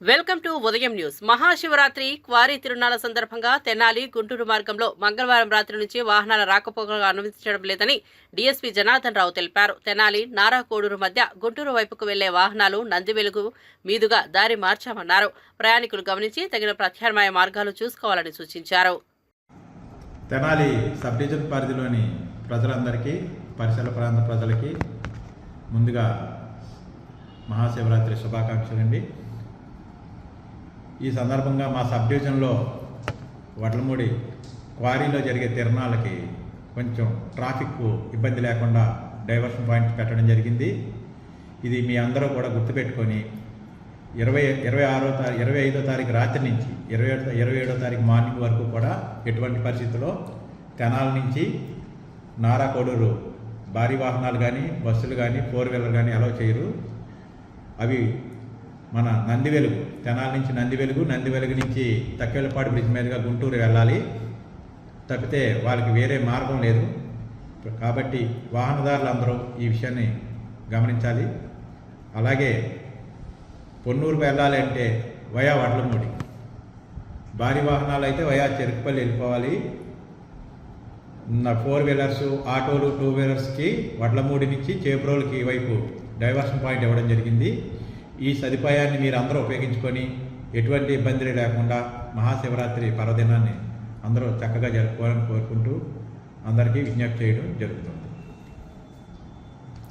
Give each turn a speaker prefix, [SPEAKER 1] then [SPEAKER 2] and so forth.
[SPEAKER 1] Welcome to Udayam news. Mahashivratri quarry తిరునాళ్ళ సందర్భంగా తెనాలి గుంటూరు మార్గంలో మంగళవారం రాత్రి నుంచి వాహనాల రాకపోకలు అనుమతించడం లేదని డీఎస్పీ జనార్దన్ రావు తెలిపారు. తెనాలి నారా కోడూరు మధ్య గుంటూరు వైపుకు వెళ్ళే వాహనాలు నందివెలుగు మీదుగా దారి మార్చామన్నారు. ప్రయాణికులు గమనించి తగిన ప్రత్యామ్నాయ మార్గాలు చూసుకోవాలని సూచించారు.
[SPEAKER 2] తెనాలి సబ్ డివిజన్ పరిధిలోని ప్రజలందరికీ పరిసర ప్రాంత ప్రజలకి ముందుగా మహాశివరాత్రి శుభాకాంక్షలు అండి ఈ సందర్భంగా మా సబ్ డివిజన్లో వడ్లమూడి క్వారీలో జరిగే తిరణాలకి కొంచెం ట్రాఫిక్ ఇబ్బంది లేకుండా డైవర్షన్ పాయింట్స్ పెట్టడం జరిగింది. ఇది మీ అందరూ కూడా గుర్తుపెట్టుకొని ఇరవై ఇరవై ఆరో తారీఖు ఇరవై ఐదో తారీఖు రాత్రి నుంచి ఇరవై ఏడు ఇరవై ఏడో తారీఖు మార్నింగ్ వరకు కూడా ఎటువంటి పరిస్థితుల్లో తెనాల నుంచి నారాకోడూరు భారీ వాహనాలు కానీ బస్సులు కానీ ఫోర్ వీలర్ కానీ అలౌ చేయరు. అవి మన నంది వెలుగు తెనాల నుంచి నంది వెలుగు నంది వెలుగు నుంచి తక్కేళ్ళపాడు బ్రిడ్జ్ మీదుగా గుంటూరు వెళ్ళాలి. తప్పితే వాళ్ళకి వేరే మార్గం లేదు. కాబట్టి వాహనదారులు అందరూ ఈ విషయాన్ని గమనించాలి. అలాగే పొన్నూరుకు వెళ్ళాలి అంటే వయా వడ్లమూడి. భారీ వాహనాలు అయితే వయా చెరుకుపల్లి వెళ్ళిపోవాలి. నా ఫోర్ వీలర్స్ ఆటోలు టూ వీలర్స్కి వడ్లమూడి నుంచి చేబ్రోలుకి వైపు డైవర్షన్ పాయింట్ ఇవ్వడం జరిగింది. ఈ సదుపాయాన్ని మీరు అందరూ ఉపయోగించుకొని ఎటువంటి ఇబ్బందులు లేకుండా మహాశివరాత్రి పర్వదినాన్ని అందరూ చక్కగా జరుపుకోవాలని కోరుకుంటూ అందరికీ విజ్ఞప్తి చేయడం జరుగుతుంది.